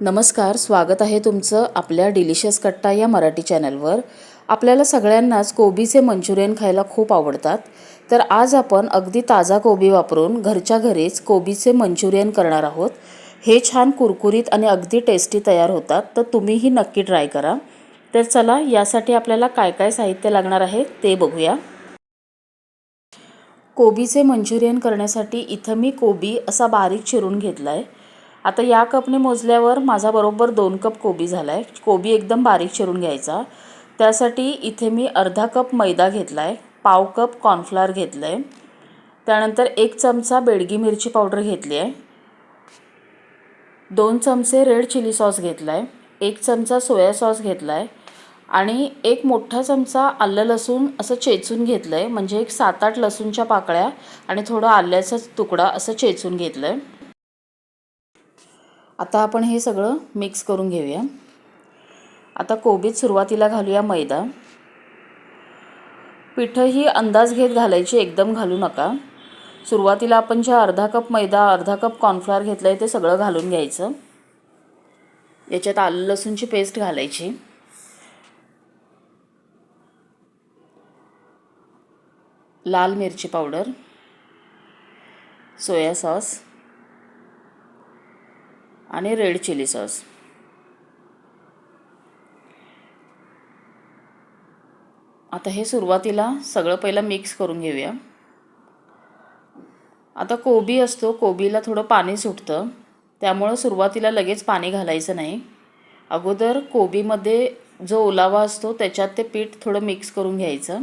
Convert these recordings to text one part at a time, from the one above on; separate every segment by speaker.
Speaker 1: नमस्कार स्वागत आहे तुमचं आपल्या डिलिशियस कट्टा या मराठी चॅनलवर. आपल्याला सगळ्यांनाच कोबीचे मंचुरियन खायला खूप आवडतात. तर आज आपण अगदी ताजा कोबी वापरून घरच्या घरीच कोबीचे मंचुरियन करणार आहोत. हे छान कुरकुरीत आणि अगदी टेस्टी तयार होतात तर तुम्हीही नक्की ट्राय करा. तर चला यासाठी आपल्याला काय काय साहित्य लागणार आहे ते बघूया. कोबीचे मंचुरियन करण्यासाठी इथं मी कोबी असा बारीक चिरून घेतला आहे आता या कपने मोजल्यावर माझा बरोबर दोन कप कोबी झाला आहे कोबी एकदम बारीक चिरून घ्यायचा. त्यासाठी इथे मी अर्धा कप मैदा घेतला आहे पाव कप कॉर्नफ्लॉर घेतलं आहे त्यानंतर एक चमचा बेडगी मिरची पावडर घेतली आहे दोन चमचे रेड चिली सॉस घेतला आहे एक चमचा सोया सॉस घेतला आहे आणि एक मोठा चमचा आलं लसूण असं चेचून घेतलं आहे म्हणजे एक सात आठ लसूणच्या पाकळ्या आणि थोडं आल्याचा तुकडा असं चेचून घेतलं आहे आता आपण हे सगळं मिक्स करून घेऊया. आता कोबीत सुरुवातीला घालूया मैदा. पिठंही अंदाज घेत घालायची एकदम घालू नका. सुरुवातीला आपण ज्या अर्धा कप मैदा अर्धा कप कॉर्नफ्लॉर घेतलं आहे ते सगळं घालून घ्यायचं. याच्यात आलं लसूणची पेस्ट घालायची. लाल मिरची पावडर. Soya sauce. आणि रेड चिली सॉस. आता हे सुरुवातीला सगळं पहिलं मिक्स करून घेऊया. आता कोबी असतो कोबीला थोडं पाणी सुटतं. त्यामुळं सुरुवातीला लगेच पाणी घालायचं नाही. अगोदर कोबीमध्ये जो ओलावा असतो त्याच्यात ते पीठ थोडं मिक्स करून घ्यायचं.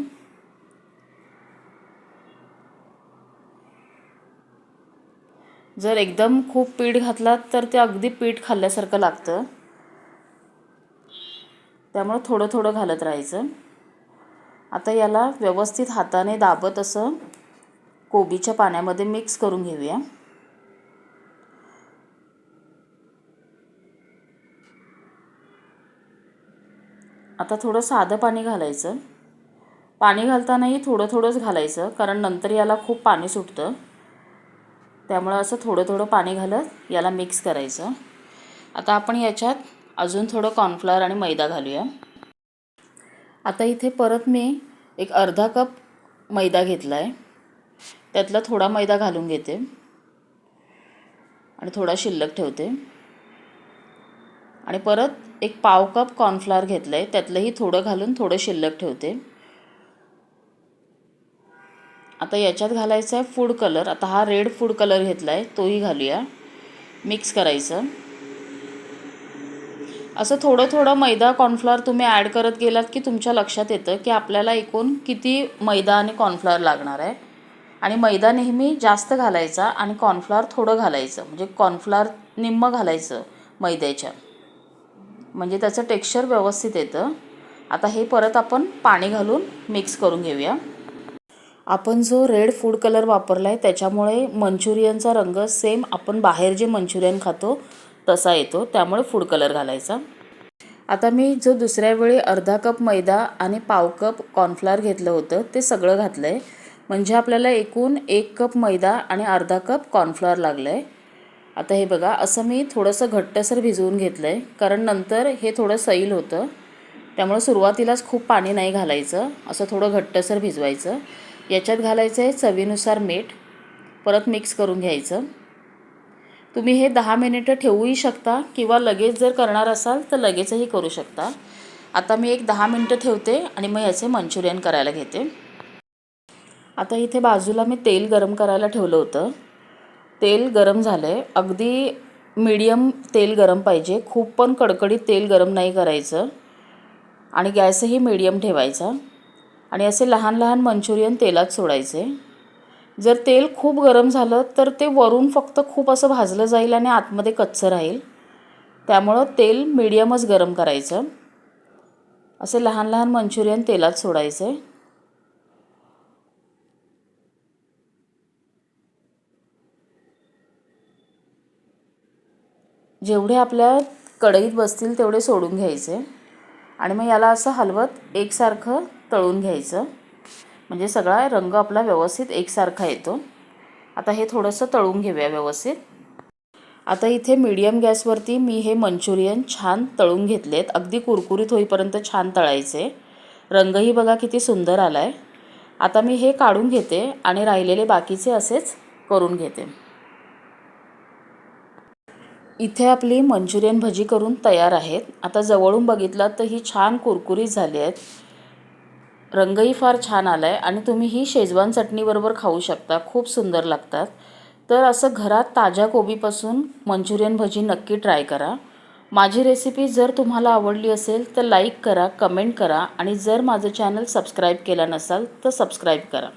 Speaker 1: जर एकदम खूप पीठ घातलात तर ते अगदी पीठ खाल्ल्यासारखं लागतं. त्यामुळं थोडं थोडं घालत राहायचं. आता याला व्यवस्थित हाताने दाबत असं कोबीच्या पाण्यामध्ये मिक्स करून घेऊया. आता थोडं साधं पाणी घालायचं. पाणी घालतानाही थोडं थोडंच घालायचं कारण नंतर याला खूप पाणी सुटतं. त्यामुळं असं थोडं थोडं पाणी घालत याला मिक्स करायचं. आता आपण याच्यात अजून थोडं कॉर्नफ्लॉवर आणि मैदा घालूया. आता इथे परत मी एक अर्धा कप मैदा घेतला आहे त्यातला थोडा मैदा घालून घेते. आणि थोडा शिल्लक ठेवते. आणि परत एक पाव कप कॉर्नफ्लॉवर घेतलं आहे त्यातलंही थोडं घालून थोडं शिल्लक ठेवते. आता याच्यात घालायचा आहे फूड कलर आता हा रेड फूड कलर घेतला आहे तोही घालूया. मिक्स करायचं. असं थोडं थोडं मैदा कॉर्नफ्लॉवर तुम्ही ॲड करत गेलात की तुमच्या लक्षात येतं की आपल्याला एकूण किती मैदा आणि कॉर्नफ्लॉवर लागणार आहे. आणि मैदा नेहमी जास्त घालायचा आणि कॉर्नफ्लॉवर थोडं घालायचं. म्हणजे कॉर्नफ्लॉवर निम्म घालायचं मैद्याच्या. म्हणजे त्याचं टेक्स्चर व्यवस्थित येतं. आता हे परत आपण पाणी घालून मिक्स करून घेऊया. आपण जो रेड फूड कलर वापरला आहे त्याच्यामुळे मंचुरियनचा रंग सेम आपण बाहेर जे मंचुरियन खातो तसा येतो. त्यामुळे फूड कलर घालायचा. आता मी जो दुसऱ्या वेळी अर्धा कप मैदा आणि पाव कप कॉर्नफ्लॉवर घेतलं होतं ते सगळं घातलं आहे म्हणजे आपल्याला एकूण एक कप मैदा आणि अर्धा कप कॉर्नफ्लॉवर लागलं आहे आता हे बघा असं मी थोडंसं घट्टसर भिजवून घेतलं आहे कारण नंतर हे थोडं सैल होतं. त्यामुळे सुरुवातीलाच खूप पाणी नाही घालायचं असं थोडं घट्टसर भिजवायचं. याच्यात घालायचं आहे चवीनुसार मीठ. परत मिक्स करून घ्यायचं. तुम्ही हे दहा मिनिटं ठेवूही शकता किंवा लगेच जर करणार असाल तर लगेचही करू शकता. आता मी एक दहा मिनटं ठेवते आणि मग याचे मंचुरियन करायला घेते. आता इथे बाजूला मी तेल गरम करायला ठेवलं होतं. तेल गरम झालं आहे अगदी मीडियम तेल गरम पाहिजे. खूप पण कडकडीत तेल गरम नाही करायचं. आणि गॅसही मीडियम ठेवायचा. आणि असे लहान लहान मंचुरियन तेलात सोडायचे. जर तेल खूप गरम झालं तर ते वरून फक्त खूप असं भाजलं जाईल आणि आतमध्ये कच्चं राहील. त्यामुळं तेल मिडियमच गरम करायचं. असे लहान लहान मंचुरियन तेलात सोडायचे. जेवढे आपल्या कढईत बसतील तेवढे सोडून घ्यायचे. आणि मग याला असं हलवत एकसारखं तळून घ्यायचं. म्हणजे सगळा रंग आपला व्यवस्थित एकसारखा येतो. आता हे थोडंसं तळून घेऊया व्यवस्थित. आता इथे मीडियम गॅसवरती मी हे मंचुरियन छान तळून घेतलेत. अगदी कुरकुरीत होईपर्यंत छान तळायचे. रंगही बघा किती सुंदर आला आहे आता मी हे काढून घेते आणि राहिलेले बाकीचे असेच करून घेते. इथे आपली मंचुरियन भजी करून तयार आहेत. आता जवळून बघितलात तर ही छान कुरकुरीत झाली आहेत. रंगही फार छान आला आहे आणि तुम्ही ही शेजवान चटणीबरोबर खाऊ शकता. खूप सुंदर लागतात. तर असं घरात ताज्या कोबीपासून मंचुरियन भजी नक्की ट्राय करा. माझी रेसिपी जर तुम्हाला आवडली असेल तर लाईक करा कमेंट करा आणि जर माझं चॅनल सबस्क्राईब केलं नसाल तर सबस्क्राईब करा.